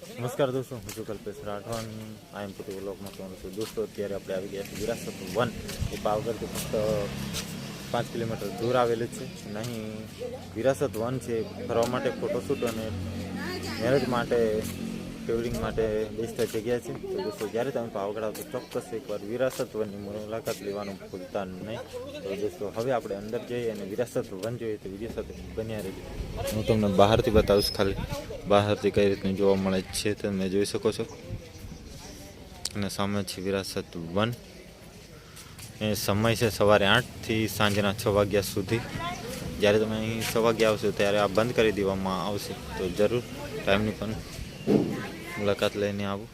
નમસ્કાર દોસ્તો, હું છું કલ્પેશ રાઠવાન આ એમ પુટી બ્લોકમાં કહું છું. દોસ્તો, અત્યારે આપણે આવી ગયા છીએ વિરાસત વન. એ પાવગઢથી ફક્ત પાંચ કિલોમીટર દૂર આવેલું છે. અને અહીં વિરાસત વન છે. ફરવા માટે ફોટોશૂટ અને મેરેજ માટે ટ્રેવલિંગ માટે બેસ્ટ જગ્યા છે. તો દોસ્તો, જ્યારે તમે પાવાગઢ આવતો ચોક્કસ એકવાર વિરાસત વનની મુલાકાત લેવાનું ભૂલતા નહીં. તો દોસ્તો, હવે આપણે અંદર જઈએ અને વિરાસત વન જોઈએ તો સાથે બન્યા રહેજો. હું તમને બહારથી બતાવીશ ખાલી. બહારથી કઈ રીતનું જોવા મળે છે તમે જોઈ શકો છો. અને સામે છે વિરાસત વન. એ સમય છે સવારે આઠથી સાંજના છ વાગ્યા સુધી. જ્યારે તમે અહીં છ વાગ્યા આવશો ત્યારે આ બંધ કરી દેવામાં આવશે. તો જરૂર ટાઈમની પણ મુલાકાત લઈને આવું.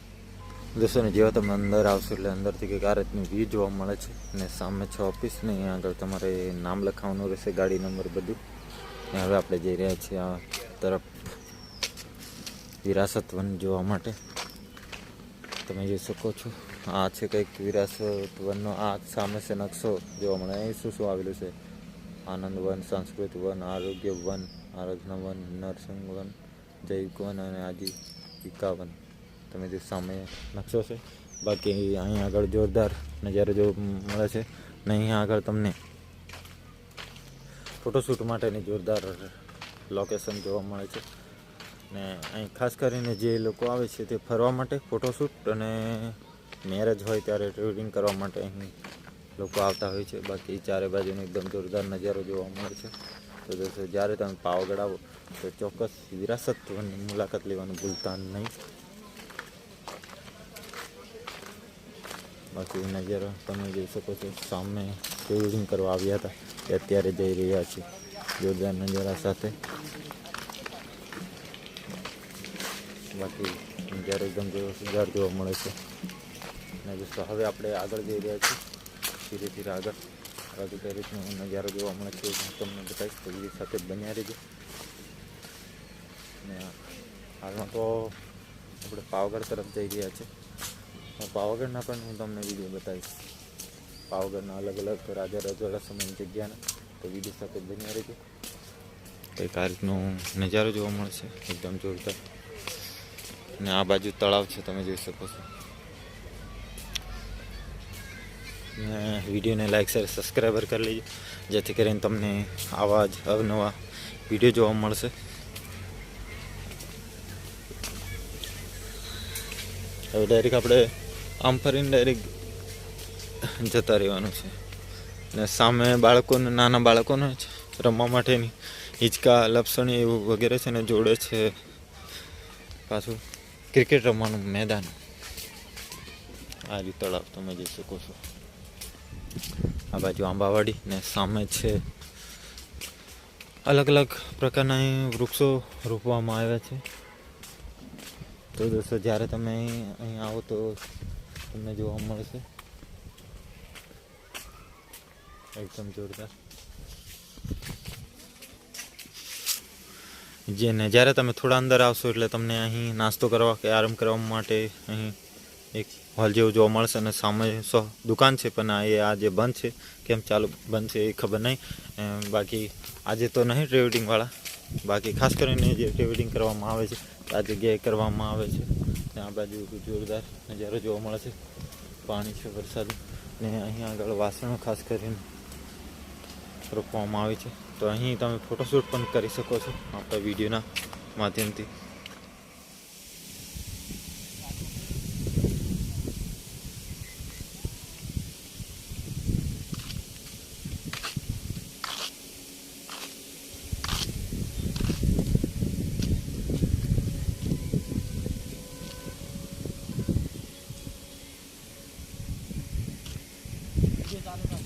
દોસ્તોને જેવા તમે અંદર આવશો એટલે અંદરથી કંઈક આ વ્યૂ જોવા મળે છે. અને સામે છે ઓફિસ ને અહીંયા આગળ તમારે નામ લખાવવાનું રહેશે, ગાડી નંબર બધું. ને હવે આપણે જઈ રહ્યા છીએ આ તરફ વિરાસત વન જોવા માટે. તમે જોઈ શકો છો, આ છે કંઈક વિરાસત વનનો આ સામે છે નકશો જોવા મળે. અહીં શું શું આવેલું છે? આનંદ વન, સંસ્કૃત વન, આરોગ્ય વન, આરાધના વન, નરસિંહ વન, જૈવિક વન અને આજીવિકા વન તમે જે સામે નકશો છે, બાકી અહીં આગળ જોરદાર નજારો જોવા મળે છે ને અહીંયા આગળ તમને ફોટોશૂટ માટેની જોરદાર લોકેશન જોવા મળે છે. ને અહીં ખાસ કરીને જે લોકો આવે છે તે ફરવા માટે ફોટોશૂટ અને મેરેજ હોય ત્યારે ટ્રેડિંગ કરવા માટે અહીં લોકો આવતા હોય છે. બાકી ચારે બાજુનો એકદમ જોરદાર નજારો જોવા મળે છે. તો દોસ્તો જ્યારે તમે પાવાગઢ આવો તો ચોક્કસ વિરાસત મુલાકાત લેવાનું ભૂલતા નહીં. બાકી નજર તમે જોઈ શકો છો, સામે ટ્રેવલિંગ કરવા આવ્યા હતા તે અત્યારે જઈ રહ્યા છે, જોરદાર નજારા સાથે. બાકી નજારો એકદમ સુધાર જોવા મળે છે અને દોસ્તો હવે આપણે આગળ જઈ રહ્યા છીએ, ધીરે ધીરે આગળ. કઈ રીતનો નજારો જોવા મળે છે હું તમને બતાવીશ. તો એ સાથે બન્યા રહેજો. ને હાલમાં તો આપણે પાવાગઢ તરફ જઈ રહ્યા છે. પાવાગઢના પણ હું તમને વીડિયો બતાવીશ. પાવાગઢના અલગ અલગ રાજા રજવાડા સમયની જગ્યાના. તો વીડિયો સાથે બન્યા રહેજો. કંઈક આ રીતનો નજારો જોવા મળશે એકદમ જોરદાર. અને આ બાજુ તળાવ છે, તમે જોઈ શકો છો. ને વિડીયોને લાઈક, શેર, સબસ્ક્રાઈબર કરી લેજો. જેથી કરીને તમને આવા જ અવનવા વીડિયો જોવા મળશે. હવે ડાયરેક્ટ આપણે આમ ફરીને ડાયરેક્ટ જતા રહેવાનું છે. ને સામે બાળકોને, નાના બાળકોને રમવા માટેની હિંચકા, લપસણી એવું વગેરે છે ને જોડે છે પાછું ક્રિકેટ રમવાનું મેદાન. આ રીતે તળાવ તમે જઈ શકો છો. આ બાજુ આંબાવાડી ને સામે છે. અલગ અલગ પ્રકારના વૃક્ષો રોપવામાં આવ્યા છે. તો દોસ્તો, જ્યારે તમે અહીં આવો તો તમને જોવા મળશે. એકદમ જોરદાર. જે ને, જ્યારે તમે થોડા અંદર આવશો એટલે તમને અહીં નાસ્તો કરવા કે આરામ કરવા માટે અહીં એક હોલ જેવું જોવા મળશે અને સામે સો દુકાન છે, પણ એ આજે બંધ છે, કેમ ચાલુ બંધ છે એ ખબર નહીં. બાકી આજે તો નહીં ટ્રેવલિંગવાળા બાકી ખાસ કરીને જે ટ્રેવલિંગ કરવામાં આવે છે, આ જગ્યાએ કરવામાં આવે છે. ત્યાં બાજુ જોરદાર નજારો જોવા મળે છે. પાણી છે, વરસાદ. ને અહીં આગળ વાસણો ખાસ કરીને રોપવામાં આવે છે. તો અહીં તમે ફોટોશૂટ પણ કરી શકો છો આપણા વિડીયોના માધ્યમથી. जाने का